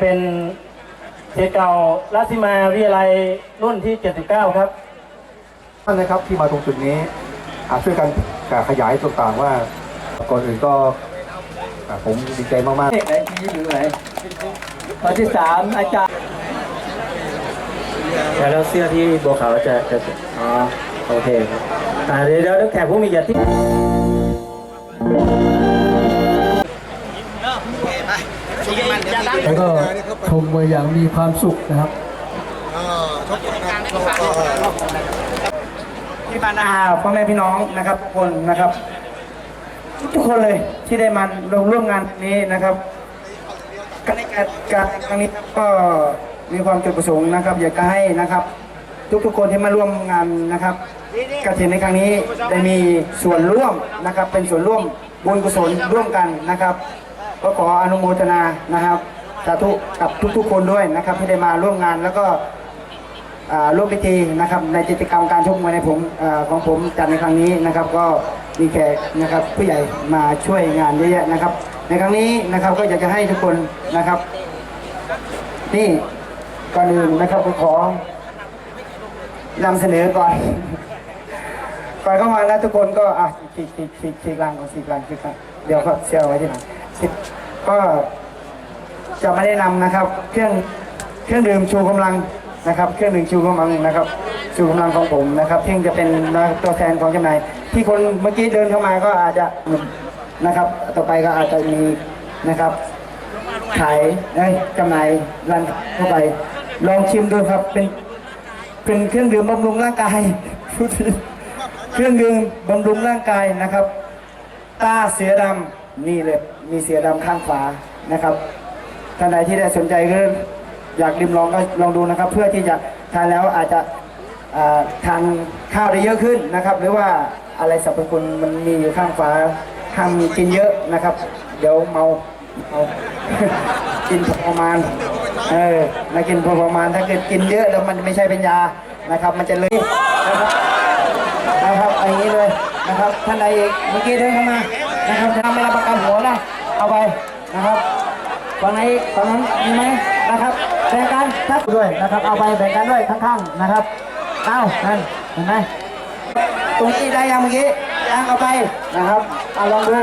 เป็นเด็กเก่าราชสีมาวิทยาลัยรุ่นที่ 79 ครับท่านนะครับที่มาตรงจุดนี้อ่าช่วยกันขยายต่างๆว่าก่อนอื่นก็อ่าผมดีใจมากไหนที่อยู่ไหนข้อที่สามอาจารย์แล้วเสื้อที่บัวขาวจะจะอ๋อโอเคครับอ่าเดี๋ยวเดี๋ยวแขกผู้มีเกียรติ แล้วก็ชมมาอย่างมีความสุขนะครับที่บ้านอาพ่อแม่พี่น้องนะครับทุกคนนะครับ ทุกคนเลยที่ได้มาลงร่วมงานนี้นะครับการในการการครั้งนี้ก็มีความจุดประสงค์นะครับ อยากจะให้นะครับ ทุกๆคนที่มาร่วมงานนะครับกฐินในครั้งนี้ได้มีส่วนร่วมนะครับ เป็นส่วนร่วมบุญกุศลร่วมกันนะครับ ก็ขออนุโมทนานะครับ สาธุกับทุกๆคนด้วยนะครับ ที่ได้มาร่วมงานแล้วก็ร่วมพิธีนะครับ ในกิจกรรมการชกมวยในผมอของผมจัดในครั้งนี้นะครับ ก็มีแขกนะครับผู้ใหญ่มาช่วยงานเยอะแยะนะครับ ในครั้งนี้นะครับก็อยากจะให้ทุกคนนะครับ นี่ก่อนอื่นนะครับก็ขอนำเสนอก่อนก่อนเข้ามานะทุกคนก็อะฉีกฉีกฉีกฉีกลังก่อนฉีกลังฉีกลังเดี๋ยวก็เชื่อไว้ที่ไหนฉีกก็ จะไม่ได้นำนะครับ เครื่องเครื่องดื่มชูกำลังนะครับ เครื่องดื่มชูกำลังนะครับชูกำลังของผมนะครับที่จะเป็นตัวแทนของจำหน่ายที่คนเมื่อกี้เดินเข้ามาก็อาจจะนะครับ ต่อไปก็อาจจะมีนะครับขายเอ้จำหน่ายรันเข้าไป ลองชิมดูครับเป็นเป็นเครื่องดื่มบำรุงร่างกายเครื่องดื่มบำรุงร่างกายนะครับ ตาเสือดำนี่เลยมีเสือดำข้างขวานะครับ ท่านใดที่ได้สนใจก็อยากริมลองก็ลองดูนะครับ เพื่อที่จะทานแล้วอาจจะทานข้าวได้เยอะขึ้นนะครับ หรือว่าอะไรสรรพคุณมันมีอยู่ข้างฝาห้ามกินเยอะนะครับ เดี๋ยวเมาเอากินพอประมาณเออมากินพอประมาณถ้าเกิดกินเยอะแล้วมันไม่ใช่เป็นยานะครับ มันจะเลยนะครับนะครับอย่างนี้เลยนะครับท่านใดอีกเมื่อกี้เดินเข้ามานะครับทำไม่รับประกันหัวนะเอาไปนะครับ ฝั่งไหนฝั่งนั้นมีไหมนะครับแบ่งกันทักด้วยนะครับ เอาไปแบ่งกันด้วยข้างๆนะครับเอานั่นเห็นไหมตรงนี้ได้ยังเมื่อกี้ยังเอาไปนะครับเอาลองดู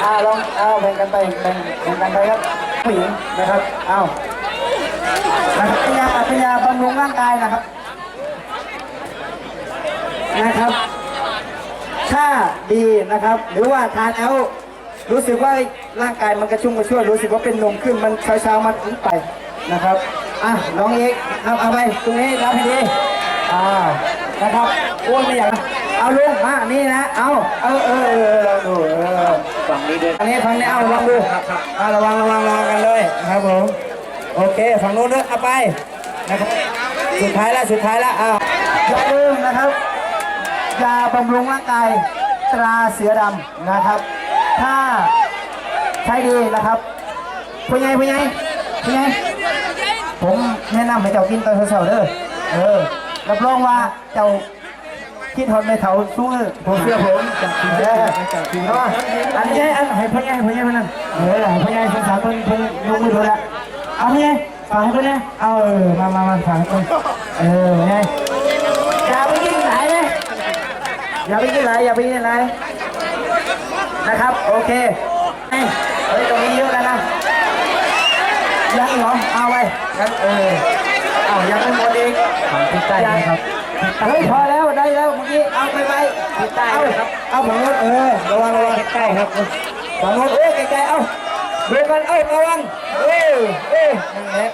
เอาลองเอาแบ่งกันไปแบ่งแบ่งกันไปครับผู้หญิงนะครับเอานะครับเป็นยาเป็นยาบำรุงร่างกายนะครับนะครับถ้าดีนะครับ หรือว่าทานแล้วรู้สึกว่า ร่างกายมันกระชุ่มกระชวยรู้สึกว่าเป็นนมขึ้นมันเช้าๆมันถึงไปนะครับอะลองอีกเอาเอาไปตรงนี้รับให้ดีอ่านะครับโอ้ยไม่อยากเอาลุงมานี่นะเอาเออเออเออลองดูเออฝั่งนี้ด้วยฝั่งนี้ฝั่งนี้เอาลองดูเอาระวังระวังระวังกันเลยนะครับผมโอเคฝั่งนู้นด้วยเอาไปนะครับสุดท้ายแล้วสุดท้ายแล้วอ้าวอย่าลืมนะครับยาบำรุงร่างกายตราเสือดำนะครับ ถ้า ใช้ดีนะครับผู้ใหญ่ผู้ใหญ่ผู้ใหญ่ผมแนะนำให้เจ้ากินตอนเช้าๆเด้อเออรับรองว่าเจ้าคิดทนไม่เท่าสู้เออผมเชื่อผมเออเพราะว่าอันนี้อันให้ผู้ใหญ่ผู้ใหญ่มานั่นเออให้ผู้ใหญ่สงสารเพิ่นเพิ่นยกมือดูละเอาผู้ใหญ่ฝากให้เพิ่นนะเอาเออมามามาฝากให้เพิ่นเออผู้ใหญ่อย่าไปกินไหนเลยอย่าไปกินอะไรอย่าไปกินอะไรนะครับโอเคเฮ้ยเฮ้ยตรงนี้เยอะแล้วนะ ยังอีกเหรอ เอาไปงั้นเออเอายังไม่หมดอีกติดใต้ครับเฮ้ยพอแล้วได้แล้วเมื่อกี้ เอาไปไปติดใต้ครับ เอาฝั่งโน้นเออ ระวังระวังใกล้ครับฝั่งโน้นเอ้ยไกลๆ เอาดูกันเอ้ยระวัง เอ้ยเอ้ยนั่นแหละ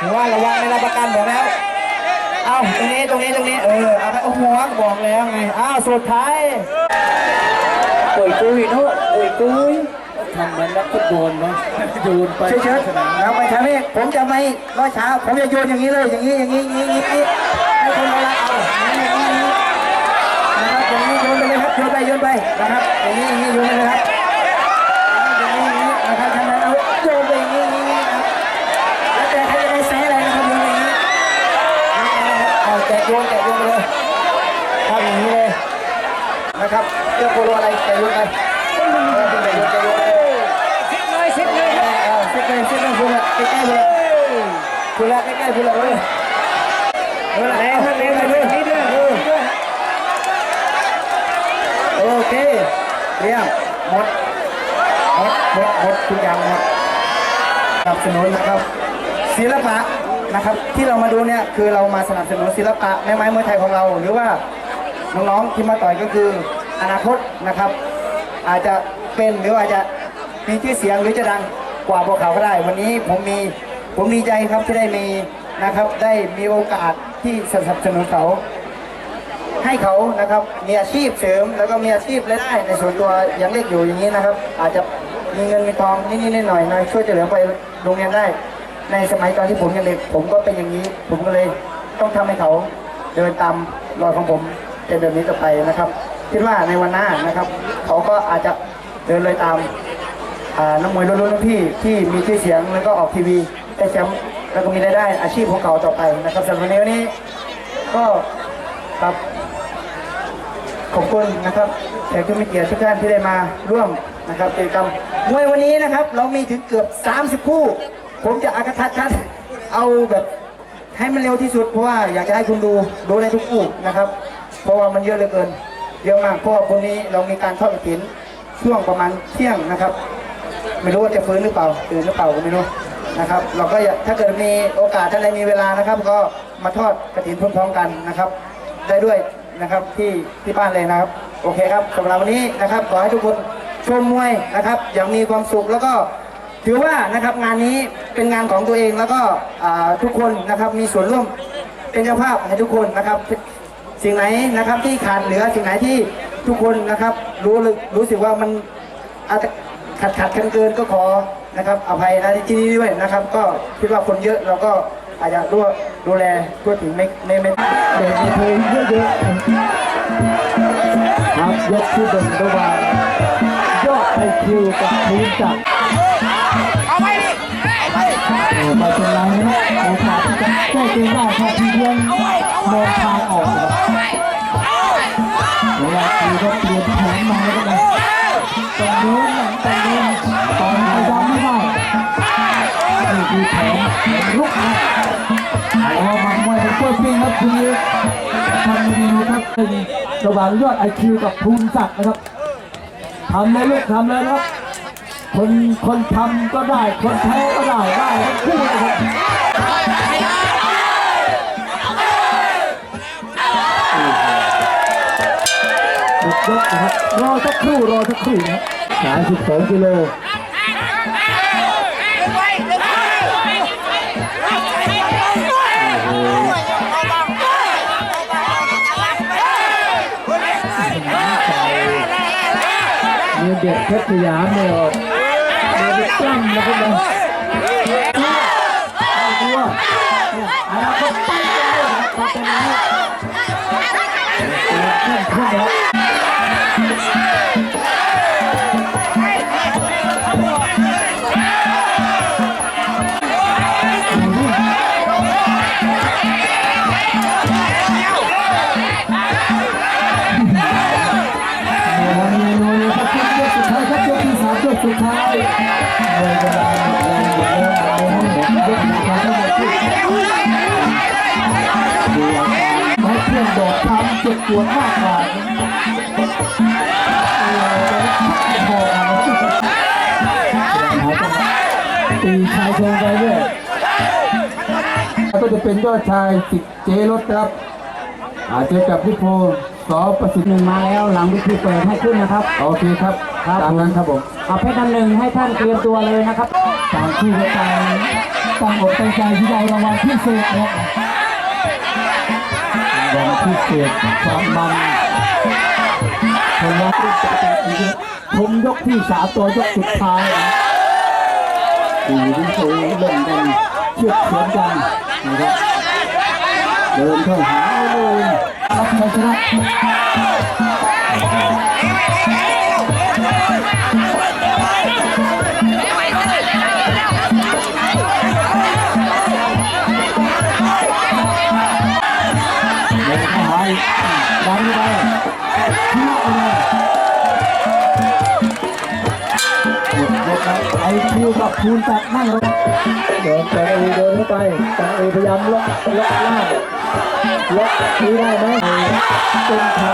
ถือว่าระวังในรับประกันบอกแล้วเอาตรงนี้ตรงนี้ตรงนี้ เออ เอาไปโอ้โหบอกแล้วไง อ้าว สุดท้ายตุยตุยเนาะตุยตุย ทำเหมือนนักฟุตบอลเนาะโยนไปเชิดๆแล้วไปทำนี่ผมจะไม่ร้อยเช้า ผมจะโยนอย่างนี้เลยอย่างนี้อย่างนี้อย่างนี้อย่างนี้ให้คนเวลาเอาอย่างนี้อย่างนี้นะครับอย่างนี้โยนไปเลยครับโยนไปโยนไปนะครับอย่างนี้อย่างนี้โยนไปเลยครับอย่างนี้อย่างนี้นะครับทำไมเอาโยนไปอย่างนี้อย่างนี้อย่างนี้ครับแล้วแต่ใครจะได้แซะอะไรนะครับโยนไปอย่างนี้เอาแกะโยนแกะโยนไปเลยทำอย่างนี้เลยนะครับเจ้าโคโรอะไรแกะโยนไปเออแกะโยนแกะโยนไป ซิดเลยซิดเลย เอาสิบเลยสิบเลยคุณใกล้ๆเลย ละใกล้ๆพูดละเออเออแรงแรงเลยนี่ด้วยโอเคเรียบหมดหมดหมดหมดทุกอย่างหมดสนับสนุนนะครับ ศิลปะนะครับ ที่เรามาดูเนี่ยคือเรามาสนับสนุนศิลปะแม่ไม้มวยไทยของเรา หรือว่าน้องๆที่มาต่อยก็คืออนาคตนะครับ อาจจะเป็นหรืออาจจะมีชื่อเสียงหรือจะดังกว่าพวกเขาก็ได้ วันนี้ผมมีผมดีใจครับที่ได้มี นะครับได้มีโอกาสที่สนับสนุนเขาให้เขานะครับมีอาชีพเสริมแล้วก็มีอาชีพรายได้ในส่วนตัวยังเล็กอยู่อย่างนี้นะครับ อาจจะมีเงินมีทองนิดๆหน่อยๆนะช่วยจะเหลือไปโรงเรียนได้ ในสมัยตอนที่ผมยังเด็กผมก็เป็นอย่างนี้ ผมก็เลยต้องทำให้เขาเดินตามรอยของผมเป็นแบบนี้ต่อไปนะครับ คิดว่าในวันหน้านะครับ เขาก็อาจจะเดินเลยตามนักมวยรุ่นพี่ที่มีชื่อเสียงแล้วก็ออกทีวีได้แชมป์ แล้วก็มีรายได้อาชีพของเขาต่อไปนะครับสำหรับวันนี้ก็ครับขอบคุณนะครับแขกผู้มีเกียรติทุกท่านที่ได้มาร่วมนะครับกิจกรรมมวยวันนี้นะครับ เรามีถึงเกือบ 30 คู่ ผมจะอากาทัดคัดเอาแบบให้มันเร็วที่สุดเพราะว่าอยากจะให้คุณดูดูในทุกคู่นะครับ เพราะว่ามันเยอะเหลือเกินเยอะมากเพราะว่าคนนี้เรามีการทอดกระถินช่วงประมาณเที่ยงนะครับ ไม่รู้ว่าจะฟื้นหรือเปล่าตื่นหรือเปล่าก็ไม่รู้ นะครับ เราก็ถ้าเกิดมีโอกาสท่านใดมีเวลานะครับ ก็มาทอดกระถินพร้อมๆกันนะครับ ได้ด้วยนะครับที่ที่บ้านเลยนะครับ โอเคครับสำหรับวันนี้นะครับขอให้ทุกคนชมมวยนะครับ อย่างมีความสุขแล้วก็ถือว่านะครับงานนี้เป็นงานของตัวเองแล้วก็ทุกคนนะครับมีส่วนร่วมเป็นเจ้าภาพให้ทุกคนนะครับ สิ่งไหนนะครับที่ขาดเหลือสิ่งไหนที่ทุกคนนะครับ รู้ลึกรู้สึกว่ามันอา ขัดขัดกันเกินก็ขอนะครับอภัยนะที่นี่ด้วยนะครับ ก็คิดว่าคนเยอะเราก็อาจจะดูดูแลทั่วถึงไม่ไม่ไม่เด็กในเพลงเยอะๆครับยกที่เด่นระหว่างยอดไอคิวกับทีมจักรเอาไปดิไม่เป็นไรนะครับโอกาสที่จะแก้เกมได้ถ้าทีมยังมองทางออกเวลาทีก็เปลี่ยนแผนมาแล้วก็ต้องนต้น ลุกนะอ๋อมันมวยเป็นกล้วยปิ้งครับคือทำดีครับเป็นระหว่างยอดไอคิวกับภูมิศักดิ์นะครับทำเลยลูกทำเลยนะครับคนคนทำก็ได้ คนแพ้ก็ได้ได้ทั้งคู่นะครับยกนะครับรอสักครู่รอสักครู่นะครับสามสิบสองกิโล มีเด็กเพชรสยามเนี่ยมาไปกล้ำนะครับนะกลัวเนี่ยอนาคตไปเลยนะครับตอนนี้ขึ้นขึ้นแล้ว พื่อนบอกทำเจ็บปวดมากกว่าพอเอาตีชายโชว์ไปเรื่อยก็จะเป็นยอดชายสิทธิ์เจรถครับ อาจจะกับพี่โพสอประสิทธิ์หนึ่งมาแล้วหลังวิธีเปิดให้ขึ้นนะครับ โอเคครับ ตามนั้นครับผมเอาเพชรดำหนึ่งให้ท่านเตรียมตัวเลยนะครับต่างคู่กับต่างตั้งอกตั้งใจที่ได้รางวัลพิเศษนะครับรางวัลพิเศษความมันคนละผมยกที่สามตัวยกสุดท้ายสี่ที่โชว์เล่นกันเชือกเขียนกันนะครับ เดินเข้าหาเลยรับชัยชนะเดินเข้าหาดันเข้าไปทิ้งไปหมดยกแล้วไอ้คิวกับคูณจัดนั่งรถเดินไปเดินเข้าไปตาเอพยายามล็อกล็อกล่าง ล็อกนี้ได้ไหมเป็นขา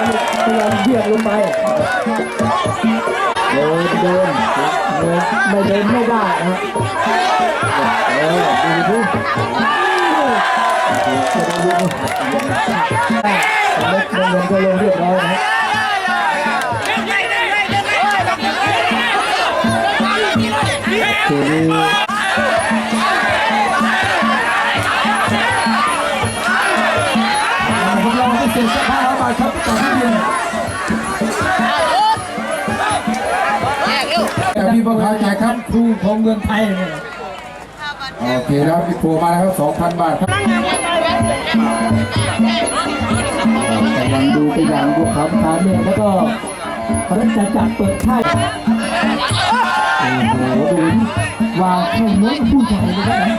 พยายามเบียงลงไปเดินเดินไม่เดินไม่ได้นะฮะเออดูดิเล็กลงลงก็ลงเรียบร้อยนะฮะ แต่พี่บังคับจ่ายครับครูของเมืองไทยเนี่ยโอเคครับพี่ครูมาแล้วครับ2,000บาทครับกำลังดูไปอย่างดูขำขามเนี่ยแล้วก็พระราชจักรเปิดค่ายโอ้โหดูวางให้เนื้อผู้ชายเลยนะ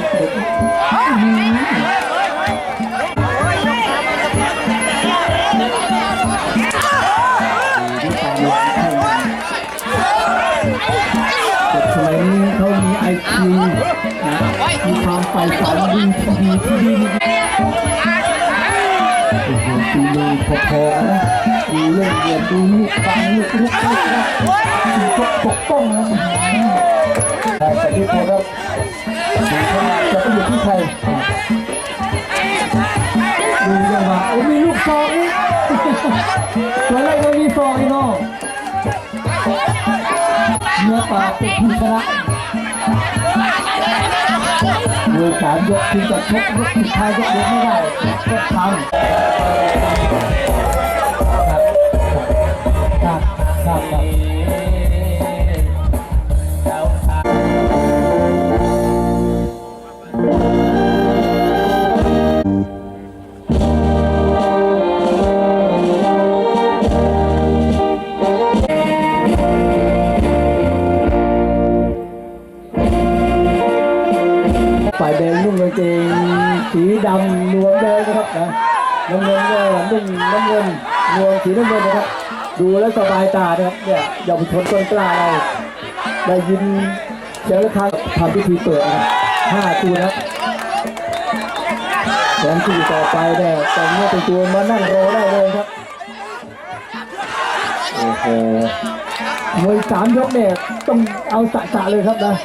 มีความใฝ่ฝันดีดีที่ดีโอ้โหตีมือพอๆนะดูเล่นเรียนดูลูกฟังลูกลูกลูกนะดูปกปกป้องนะแต่ที่โคครับจะไปอยู่ที่ใครดูยังว่าโอ้มีลูกซองอีกตัวแรกก็มีซองอีกเนาะเนื้อปลาเป็นผู้ชนะ มวยสามยกที่จะชกยกสุดท้ายยกเดียวไม่ได้ก็ทำครับครับครับ น้ำเงินก็นุ่งน้ำเงินนวมสีน้ำเงินนะครับ ดูแล้วสบายตานะครับเนี่ยเยาวชนต้นกล้าเราได้ยินเสียงระฆังทำพิธีเปิดนะครับห้าตัวนะแสนสี่ต่อไปเนี่ยแต่งเนื้อเป็นตัวมานั่งรอได้เลยครับโอ้โหมวยสามยกเนี่ยต้องเอาสะสะเลยครับนะ